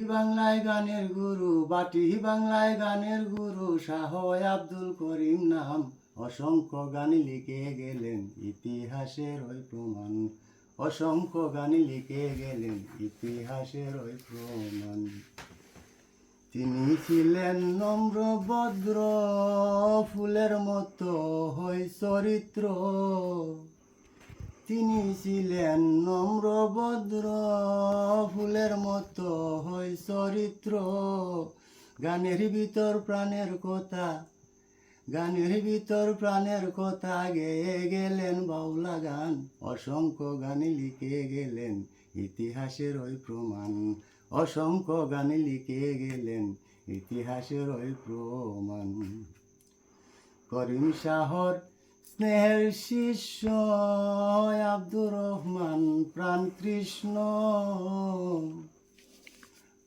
বাংলায় গানের গুরু, বাটি বাংলায় গানের গুরু, শাহ আব্দুল করিম নাম। অসংখ্য গান লিখে গেলেন ইতিহাসের ওই প্রমাণ। অসংখ্য গান লিখে গেলেন ইতিহাসের ওই প্রমাণ। তিনি ছিলেন নম্র, ভদ্র, ফুলের মতো হই চরিত্র। তিনি ছিলেন নম্র, ভদ্র, ফুলের মতো চরিত্র। গানের ভিতর প্রাণের কথা, গানের ভিতর প্রাণের কথা গেয়ে গেলেন বাউলা গান। অসংখ্য গান লিখে গেলেন ইতিহাসের ওই প্রমাণ। অসংখ্য গান লিখে গেলেন ইতিহাসের ওই প্রমাণ। করিম শাহর স্নেহের শিষ্য আব্দুর রহমান, প্রাণ কৃষ্ণ।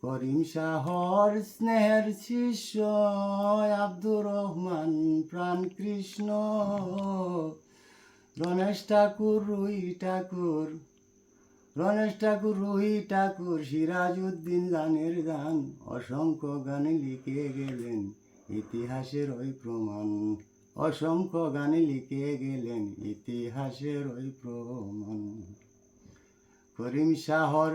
করিম শাহর স্নেহের শিষ্য, আব্দুর রহমান প্রাণ কৃষ্ণ। গণেশ ঠাকুর, রুই ঠাকুর, রণেশ ঠাকুর রুহি ঠাকুর, সিরাজউদ্দিন গানের গান অসংখ্য গান লিখে গেলেন, ইতিহাসের ওই প্রমাণ। অসংখ্য গান লিখে গেলেন, ইতিহাসের ওই প্রমাণ। করিম শাহর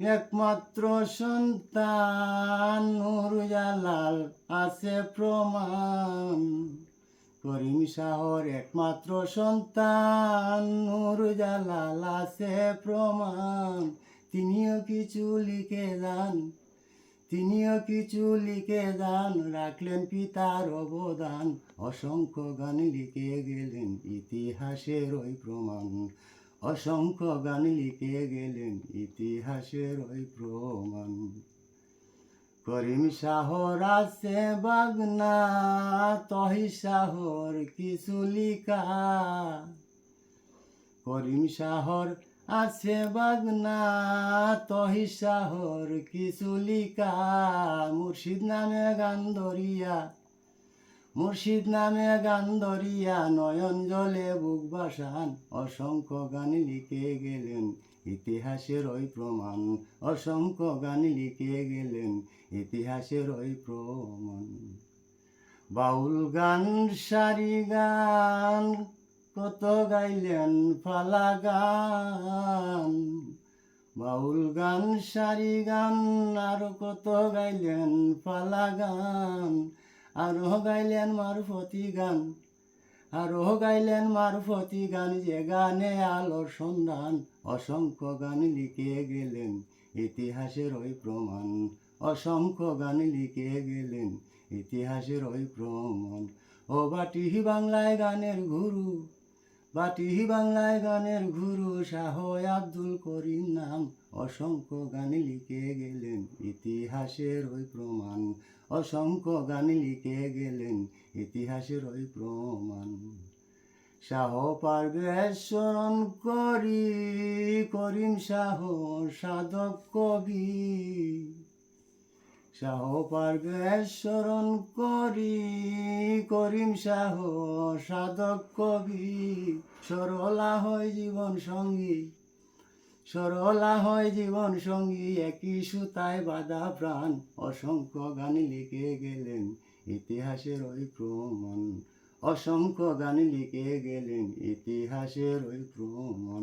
একমাত্র সন্তান নুরজালাল আছে প্রমাণ। করিম শাহর একমাত্র সন্তান নুরজালাল আছে প্রমাণ। তিনিও কিছু লিখে যান তিনিও কিছু লিখে যান রাখলেন পিতার অবদান। অসংখ্য গান লিখে গেলেন, ইতিহাসের ওই প্রমাণ। অসংখ্য গান লিখে গেলেন ইতিহাসের ওই প্রমাণ। করিম শাহর আছে বাগনা, তহি শাহর কিছু লিখা। করিম শাহর আছে বাগনা, তহি শাহর কিছু লিখা। মুর্শিদ নামে গান ধরিয়া মুর্শিদ নামে গান ধরিয়া নয়ন জলে বুক বাসান। অসংখ্য গান লিখে গেলেন, ইতিহাসের ওই প্রমাণ। অসংখ্য গান লিখে গেলেন, ইতিহাসের ওই প্রমাণ। বাউল গান, সারি গান, কত গাইলেন ফালা গান। বাউল গান, সারি গান, আর কত গাইলেন ফালা গান। আরও গাইলেন মারুফতি গান। আরোহ গাইলেন মারুফতি গান যে গানে আলোর সন্ধান। অসংখ্য গান লিখে গেলেন, ইতিহাসের ওই প্রমাণ। অসংখ্য গান লিখে গেলেন, ইতিহাসের ওই প্রমাণ। ও বাটি বাংলায় গানের গুরু বাটি বাংলায় গানের গুরু শাহ আব্দুল করিম নাম। অসংখ্য গান লিখে গেলেন ইতিহাসের ওই প্রমাণ। অসংখ্য গান লিখে গেলেন ইতিহাসের ওই প্রমাণ। শাহ পারবেশ্বরণ করি, করিম শাহ সাধক কবি। শাহ পারবেশ্বরণ করি, করিম শাহ সাধক কবি। সরলা হয় জীবন সঙ্গী, সরলা হয় জীবন সঙ্গী, একই সুতায় বাধা প্রাণ। অসংখ্য গান লিখে গেলেন, ইতিহাসের ওই প্রমাণ। অসংখ্য গান লিখে গেলেন, ইতিহাসের ওই প্রমাণ।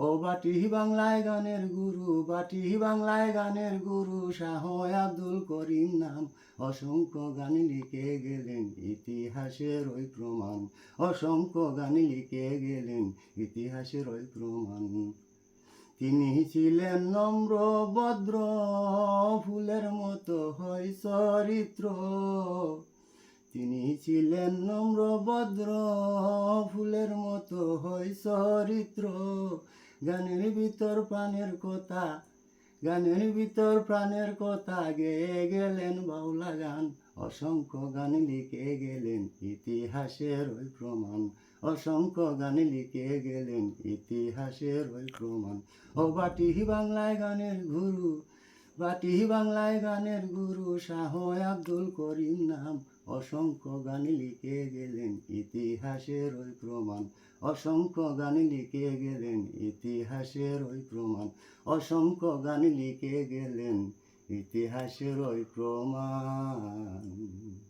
ও বাটি বাংলায় গানের গুরু, বাটি বাংলায় গানের গুরু, শাহ আব্দুল করিম নাম। অসংখ্য গান লিখে গেলেন ইতিহাসের ওই প্রমাণ। অসংখ্য গান লিখে গেলেন ইতিহাসের ওই প্রমাণ। তিনি ছিলেন নম্র, ভদ্র, ফুলের মতো হয় চরিত্র। তিনি ছিলেন নম্র, ভদ্র, ফুলের মতো হয় চরিত্র। গানের ভিতর প্রাণের কথা, গানের ভিতর প্রাণের কথা গেয়ে গেলেন বাউলা গান। অসংখ্য গান লিখে গেলেন ইতিহাসের ওই প্রমাণ। অসংখ্য গান লিখে গেলেন ইতিহাসের ওই প্রমাণ। ও বাটি বাংলায় গানের গুরু বাটি বাংলায় গানের গুরু শাহ আব্দুল করিম নাম। অসংখ্য গান লিখে গেলেন ইতিহাসের ওই প্রমাণ। অসংখ্য গান লিখে গেলেন ইতিহাসের ওই প্রমাণ। অসংখ্য গান লিখে গেলেন ইতিহাসের ওই প্রমাণ।